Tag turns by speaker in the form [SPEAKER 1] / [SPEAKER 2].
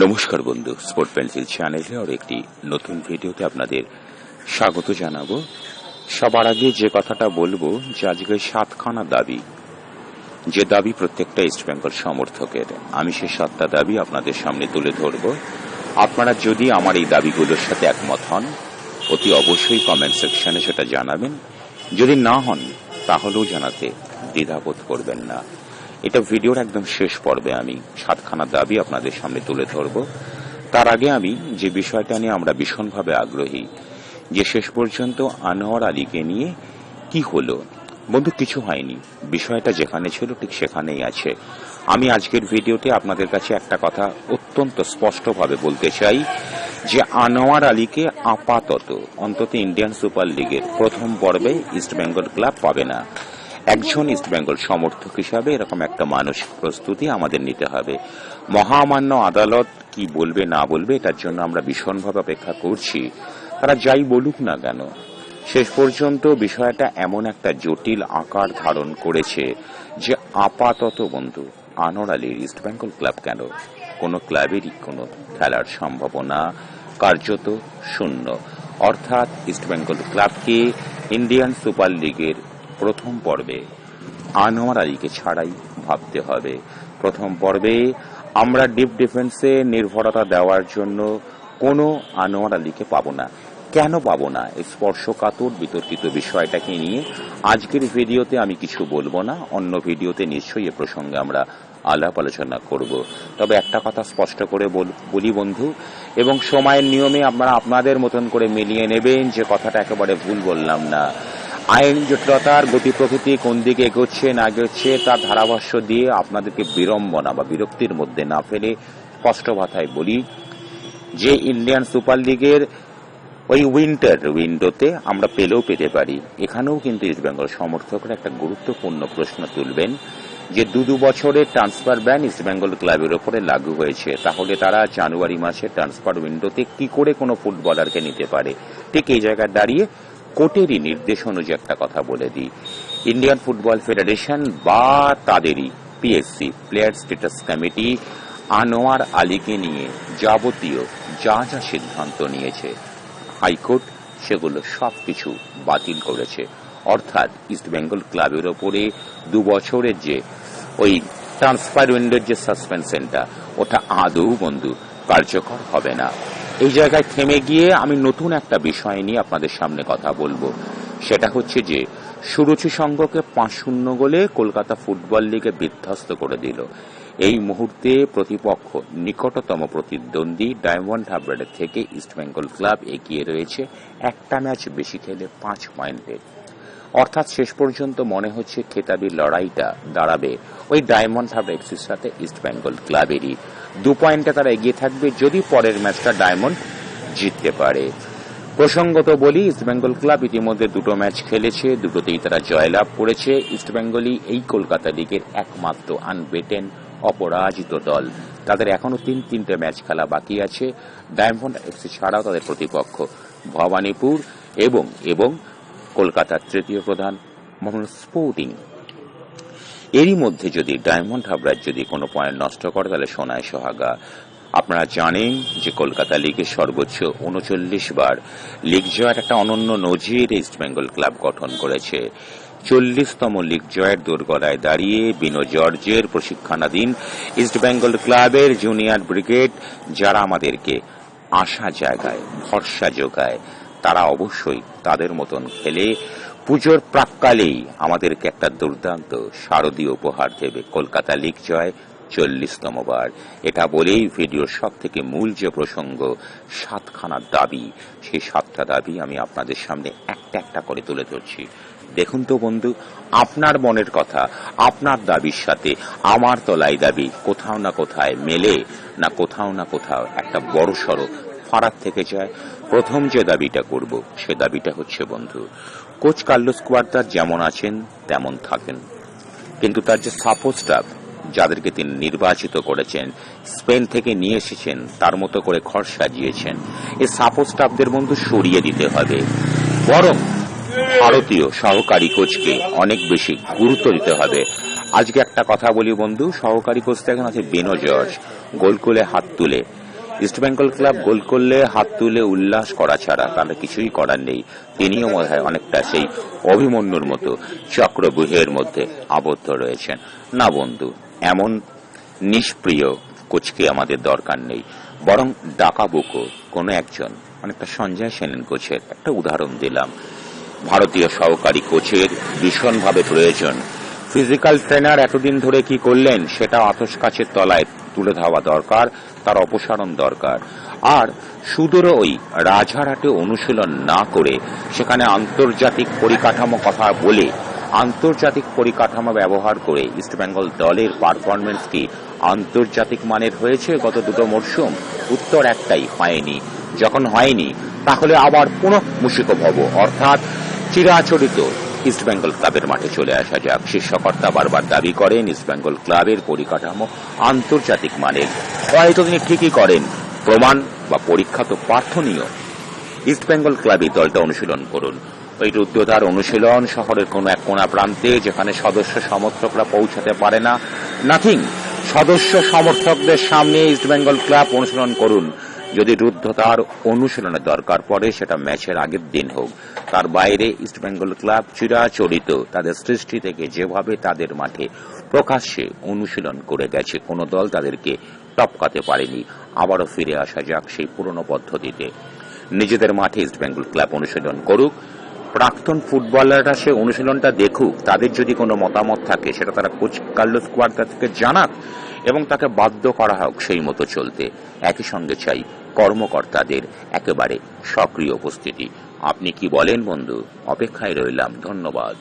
[SPEAKER 1] নমস্কার বন্ধু sport pencil চ্যানেলে আর একটি নতুন ভিডিওতে আপনাদের স্বাগত জানাব। সবার আগে যে কথাটা বলব, যে আজকে সাতখানা দাবি। যে দাবি প্রত্যেকটা ইস্টবেঙ্গল সমর্থকের। আমি সে সাতটা দাবি আপনাদের সামনে তুলে ধরব। আপনারা যদি আমার এই দাবিগুলোর সাথে একমত হন, অতি অবশ্যই কমেন্ট সেকশনে সেটা জানাবেন। যদি না হন, তাহলেও জানাতে দ্বিধাবোধ করবেন না। এটা ভিডিওর একদম শেষ পর্বে আমি সাতখানা দাবি আপনাদের সামনে তুলে ধরব। তার আগে আমি যে বিষয়টা নিয়ে আমরা ভীষণভাবে আগ্রহী, যে শেষ পর্যন্ত আনোয়ার আলীকে নিয়ে কি হলো? বন্ধু, কিছু হয়নি। বিষয়টা যেখানে ছিল ঠিক সেখানেই আছে। আমি আজকের ভিডিওতে আপনাদের কাছে একটা কথা অত্যন্ত স্পষ্টভাবে বলতে চাই যে আনোয়ার আলীকে আপাতত অন্তত ইন্ডিয়ান সুপার লিগের প্রথম পর্বে ইস্টবেঙ্গল ক্লাব পাবে না। একজন ইস্টবেঙ্গল সমর্থক হিসাবে এরকম একটা মানসিক প্রস্তুতি আমাদের নিতে হবে। মহামান্য আদালত কি বলবে, না বলবে, এটার জন্য আমরা ভীষণভাবে অপেক্ষা করছি। তারা যাই বলুক না কেন, শেষ পর্যন্ত বিষয়টা এমন একটা জটিল আকার ধারণ করেছে যে আপাতত বন্ধু, আনোয়ার আলীর ইস্টবেঙ্গল ক্লাব কেন? কোনো ক্লাবেরই কোনো খেলার সম্ভাবনা কার্যত শূন্য। অর্থাৎ ইস্টবেঙ্গল ক্লাবকে ইন্ডিয়ান সুপার লিগের প্রথম পর্বে আনোয়ার আলীকে ছাড়াই ভাবতে হবে। প্রথম পর্বে আমরা ডিপ ডিফেন্সে নির্ভরতা দেওয়ার জন্য কোনো আনোয়ার আলীকে পাবো না। কেন পাবো না? এই স্পর্শকাতর বিতর্কিত বিষয়টাকে নিয়ে আজকের ভিডিওতে আমি কিছু বলব না, অন্য ভিডিওতে নিশ্চয়ই এ প্রসঙ্গে আমরা আলাপ আলোচনা করব। তবে একটা কথা স্পষ্ট করে বলি বন্ধু, এবং সময়ের নিয়মে আপনারা আপনাদের মতন করে মিলিয়ে নেবেন যে কথাটা একেবারে ভুল বললাম না। আইন জটিলতার গতি প্রকৃতি কোন দিকে এগোচ্ছে, না এগোচ্ছে, তার ধারাভাষ্য দিয়ে আপনাদেরকে বিড়ম্বনা বা বিরক্তির মধ্যে না ফেলে স্পষ্ট ভাষায় বলি যে ইন্ডিয়ান সুপার লিগের ওই উইন্টার উইন্ডোতে আমরা পেলেও পেতে পারি। এখানেও কিন্তু ইস্টবেঙ্গল সমর্থকরা একটা গুরুত্বপূর্ণ প্রশ্ন তুলবেন যে দু দু বছরের ট্রান্সফার ব্যান ইস্টবেঙ্গল ক্লাবের ওপরে লাগু হয়েছে। তাহলে তারা জানুয়ারি মাসে ট্রান্সফার উইন্ডোতে কি করে কোনো ফুটবলারকে নিতে পারে? ঠিক এই জায়গায় দাঁড়িয়ে কোর্টেরই নির্দেশ অনুযায়ী একটা কথা বলে দিই। ইন্ডিয়ান ফুটবল ফেডারেশন বা তাদেরই PSC player status committee Anwar আলীকে নিয়ে যাবতীয় যা যা সিদ্ধান্ত নিয়েছে, হাইকোর্ট সেগুলো সবকিছু বাতিল করেছে। অর্থাৎ ইস্টবেঙ্গল ক্লাবের ওপরে দু বছরের যে ওই ট্রান্সফার উইন্ডোর যে সাসপেনশনটা ওটা আদৌ বন্ধু কার্যকর হবে না। এই জায়গায় থেমে গিয়ে আমি নতুন একটা বিষয় নিয়ে আপনাদের সামনে কথা বলব। সেটা হচ্ছে যে, সুরুচি সংঘকে পাঁচ শূন্য গোলে কলকাতা ফুটবল লিগে বিধ্বস্ত করে দিল। এই মুহূর্তে প্রতিপক্ষ, নিকটতম প্রতিদ্বন্দ্বী ডায়মন্ড হারবারের থেকে ইস্টবেঙ্গল ক্লাব এগিয়ে রয়েছে। একটা ম্যাচ বেশি খেলে পাঁচ পয়েন্টে। অর্থাৎ শেষ পর্যন্ত মনে হচ্ছে খেতাবি লড়াইটা দাঁড়াবে ওই ডায়মন্ড হারবার এক্সির সাথে ইস্টবেঙ্গল ক্লাবেরই। দু পয়েন্টে তারা এগিয়ে থাকবে যদি পরের ম্যাচটা ডায়মন্ড জিততে পারে। প্রসঙ্গত বলি ইস্টবেঙ্গল ক্লাব ইতিমধ্যে দুটো ম্যাচ খেলেছে, দুটোতেই তারা জয়লাভ করেছে। ইস্টবেঙ্গলই এই কলকাতা লিগের একমাত্র আনবেটেন অপরাজিত দল। তাদের এখনও তিন, তিনটে ম্যাচ খেলা বাকি আছে। ডায়মন্ড এফসি ছাড়াও তাদের প্রতিপক্ষ ভবানীপুর এবং এবং কলকাতার তৃতীয় প্রধান মোহাম্মদ স্পোর্টিং। এরই মধ্যে যদি ডায়মন্ড হাবড়ার যদি কোনো পয়েন্ট নষ্ট করে, তাহলে সোনায় সোহাগা। আপনারা জানেন যে কলকাতা লিগের সর্বোচ্চ উনচল্লিশ বার লিগ জয়ের একটা অনন্য নজির ইস্টবেঙ্গল ক্লাব গঠন করেছে। চল্লিশতম লিগ জয়ের দোরগড়ায় দাঁড়িয়ে বিনো জর্জের প্রশিক্ষণাধীন ইস্টবেঙ্গল ক্লাবের জুনিয়র ব্রিগেড যারা আমাদেরকে আশা জায়গায়, ভরসা যোগায় তারা অবশ্যই তাদের মতন খেলে। পুজোর প্রাককালেই আমাদেরকে একটা দুর্দান্ত শারদীয় উপহার দেবে কলকাতা লিগ জয়, চল্লিশতম বার। এটা বলেই ভিডিওর সব থেকে মূল যে প্রসঙ্গ, সাতখানা দাবি। সেই সাতটা দাবি আমি আপনাদের সামনে একটা একটা করে তুলে ধরছি। দেখুন তো বন্ধু, আপনার মনের কথা, আপনার দাবির সাথে আমার তলাই দাবি কোথাও না কোথায় মেলে, না কোথাও না কোথাও একটা বড় ফারাক থেকে যায়, প্রথম যে দাবিটা করব, সে দাবিটা হচ্ছে, বন্ধু, কোচ কার্লোস কুয়ার্তার যেমন আছেন, তেমন থাকেন। কিন্তু তার যে সাপোর্ট স্টাফ, যাদেরকে তিনি নির্বাচিত করেছেন, স্পেন থেকে নিয়ে এসেছেন, তার মতো করে ঘর সাজিয়েছেন, এই সাপোর্ট স্টাফদের, বন্ধু, সরিয়ে দিতে হবে। বরং ভারতীয় সহকারী কোচকে অনেক বেশি গুরুত্ব দিতে হবে। আজকে একটা কথা বলি, বন্ধু, সহকারী কোচ এখন আছে বেনো জর্জ গোলকুলে হাত তুলে। ইস্টবেঙ্গল ক্লাব গোল করলে হাত তুলে উল্লাস করা ছাড়া তাহলে কিছুই করার নেই। তিনিও মনে হয় অনেকটা সেই অভিমন্যুর মতো চক্রবুহের মধ্যে আবদ্ধ রয়েছেন। না বন্ধু, এমন নিষ্প্রিয় কোচকে আমাদের দরকার নেই। বরং ডাকাবুকো কোনো একজন, অনেকটা সঞ্জয় সেনের কোচের একটা উদাহরণ দিলাম। ভারতীয় সহকারী কোচের ভীষণভাবে প্রয়োজন। ফিজিক্যাল ট্রেনার এতদিন ধরে কি করলেন সেটা আতস কাছের তলায় তুলে দেওয়া দরকার, তার অপসারণ দরকার। আর সুদূর ওই রাজহারহাটে অনুশীলন না করে সেখানে আন্তর্জাতিক পরিকাঠামো কথা বলে, আন্তর্জাতিক পরিকাঠামো ব্যবহার করে ইস্টবেঙ্গল দলের পারফরমেন্স কি আন্তর্জাতিক মানের হয়েছে গত দুটো মরশুম? উত্তর একটাই, হয়নি। যখন হয়নি, তাহলে আবার পুনঃ মুশিকভব অর্থাৎ চিরাচরিত। ইস্টবেঙ্গল ক্লাবের মাঠে চলে আসা যাক। শীর্ষকর্তা বারবার দাবি করেন ইস্টবেঙ্গল ক্লাবের পরিকাঠামো আন্তর্জাতিক মানের। হয়তো তিনি ঠিকই করেন। প্রমাণ বা পরীক্ষা তো প্রার্থনীয় ইস্টবেঙ্গল ক্লাবে দলটা অনুশীলন করুন। ওই রুদ্রতার অনুশীলন শহরের কোনো এক কোনা প্রান্তে যেখানে সদস্য সমর্থকরা পৌঁছাতে পারে না নাথিং সদস্য সমর্থকদের সামনে ইস্টবেঙ্গল ক্লাব অনুশীলন করুন। যদি রুদ্ধতার অনুশীলনের দরকার পড়ে, সেটা ম্যাচের আগের দিন হোক। তার বাইরে ইস্টবেঙ্গল ক্লাব চিরাচরিত। তাদের সৃষ্টি থেকে যেভাবে তাদের মাঠে প্রকাশ্যে অনুশীলন করে গেছে, কোনো দল তাদেরকে টপকাতে পারেনি। আবারও ফিরে আসা যাক সেই পুরনো পদ্ধতিতে। নিজেদের মাঠে ইস্টবেঙ্গল ক্লাব অনুশীলন করুক। প্রাক্তন ফুটবলাররা সে অনুশীলনটা দেখুক। তাদের যদি কোনো মতামত থাকে, সেটা তারা কোচ কার্লোস কোয়ার্তা থেকে জানাক এবং তাকে বাধ্য করা হোক সেই মতো চলতে। একই সঙ্গে চাই কর্মকর্তাদের একেবারে সক্রিয় উপস্থিতি। আপনি কি বলেন বন্ধু? অপেক্ষায় রইলাম ধন্যবাদ।